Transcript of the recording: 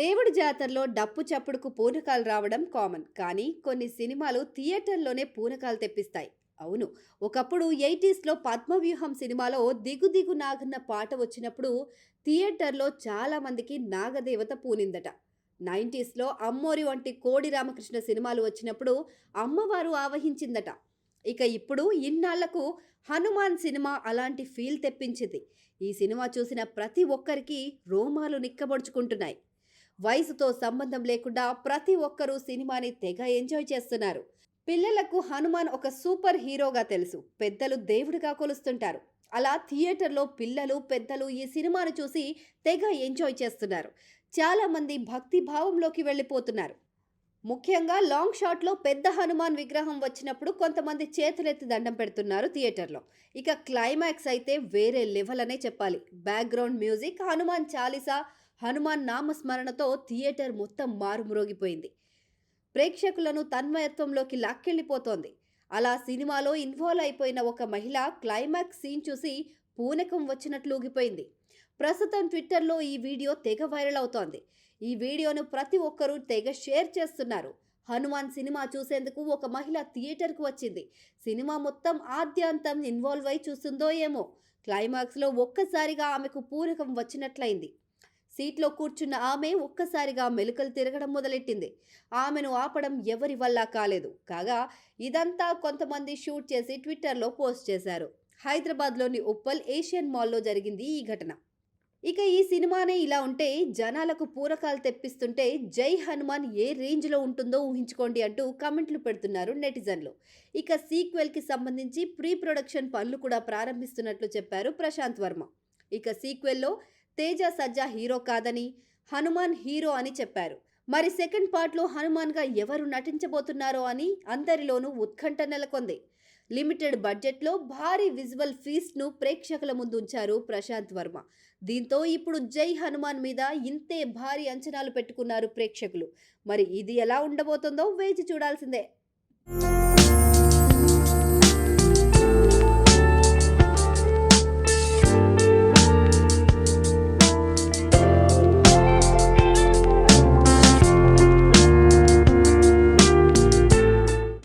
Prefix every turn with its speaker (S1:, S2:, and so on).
S1: దేవుడి జాతరలో డప్పు చప్పుడుకు పూనకాలు రావడం కామన్. కానీ కొన్ని సినిమాలు థియేటర్లోనే పూనకాలు తెప్పిస్తాయి. అవును ఒకప్పుడు ఎయిటీస్లో పద్మవ్యూహం సినిమాలో దిగు దిగు నాగన్న పాట వచ్చినప్పుడు థియేటర్లో చాలామందికి నాగదేవత పూనిందట. నైంటీస్లో అమ్మోరి వంటి కోడి రామకృష్ణ సినిమాలు వచ్చినప్పుడు అమ్మవారు ఆవహించిందట. ఇక ఇప్పుడు ఇన్నాళ్ళకు హనుమాన్ సినిమా అలాంటి ఫీల్ తెప్పించింది. ఈ సినిమా చూసిన ప్రతి ఒక్కరికి రోమాలు నిక్కబొడుచుకుంటున్నాయి. వయసుతో సంబంధం లేకుండా ప్రతి ఒక్కరూ సినిమాని తెగ ఎంజాయ్ చేస్తున్నారు. పిల్లలకు హనుమాన్ ఒక సూపర్ హీరోగా తెలుసు. పెద్దలు దేవుడిగా కొలుస్తుంటారు. అలా థియేటర్లో పిల్లలు పెద్దలు ఈ సినిమాను చూసి తెగ ఎంజాయ్ చేస్తున్నారు. చాలా మంది భక్తి భావంలోకి వెళ్ళిపోతున్నారు. ముఖ్యంగా లాంగ్ షాట్లో పెద్ద హనుమాన్ విగ్రహం వచ్చినప్పుడు కొంతమంది చేతులెత్తి దండం పెడుతున్నారు థియేటర్లో. ఇక క్లైమాక్స్ అయితే వేరే లెవెల్ అనే చెప్పాలి. బ్యాక్గ్రౌండ్ మ్యూజిక్ హనుమాన్ చాలీసా హనుమాన్ నామస్మరణతో థియేటర్ మొత్తం మారుమ్రోగిపోయింది. ప్రేక్షకులను తన్మయత్వంలోకి లాక్కెళ్ళిపోతోంది. అలా సినిమాలో ఇన్వాల్వ్ అయిపోయిన ఒక మహిళ క్లైమాక్స్ సీన్ చూసి పూనకం వచ్చినట్లు ఊగిపోయింది. ప్రస్తుతం ట్విట్టర్లో ఈ వీడియో తెగ వైరల్ అవుతోంది. ఈ వీడియోను ప్రతి ఒక్కరూ తెగ షేర్ చేస్తున్నారు. హనుమాన్ సినిమా చూసేందుకు ఒక మహిళ థియేటర్కు వచ్చింది. సినిమా మొత్తం ఆద్యాంతం ఇన్వాల్వ్ అయి చూస్తుందో ఏమో. క్లైమాక్స్లో ఒక్కసారిగా ఆమెకు పూరకం వచ్చినట్లయింది. సీట్లో కూర్చున్న ఆమె ఒక్కసారిగా మెలుకలు తిరగడం మొదలెట్టింది. ఆమెను ఆపడం ఎవరి వల్ల కాలేదు. కాగా ఇదంతా కొంతమంది షూట్ చేసి ట్విట్టర్లో పోస్ట్ చేశారు. హైదరాబాద్లోని ఉప్పల్ ఏషియన్ మాల్లో జరిగింది ఈ ఘటన. ఇక ఈ సినిమానే ఇలా ఉంటే జనాలకు పూరకాలు తెప్పిస్తుంటే జై హనుమాన్ ఏ రేంజ్లో ఉంటుందో ఊహించుకోండి అంటూ కమెంట్లు పెడుతున్నారు నెటిజన్లు. ఇక సీక్వెల్కి సంబంధించి ప్రీ ప్రొడక్షన్ పనులు కూడా ప్రారంభిస్తున్నట్లు చెప్పారు ప్రశాంత్ వర్మ. ఇక సీక్వెల్లో తేజ సజ్జా హీరో కాదని హనుమాన్ హీరో అని చెప్పారు. మరి సెకండ్ పార్ట్లో హనుమాన్గా ఎవరు నటించబోతున్నారో అని అందరిలోనూ ఉత్కంఠ నెలకొంది. లిమిటెడ్ బడ్జెట్లో భారీ విజువల్ ఫీస్ట్ను ప్రేక్షకుల ముందు ఉంచారు ప్రశాంత్ వర్మ. దీంతో ఇప్పుడు జై హనుమాన్ మీద ఇంతే భారీ అంచనాలు పెట్టుకున్నారు ప్రేక్షకులు. మరి ఇది ఎలా ఉండబోతుందో వేచి చూడాల్సిందే.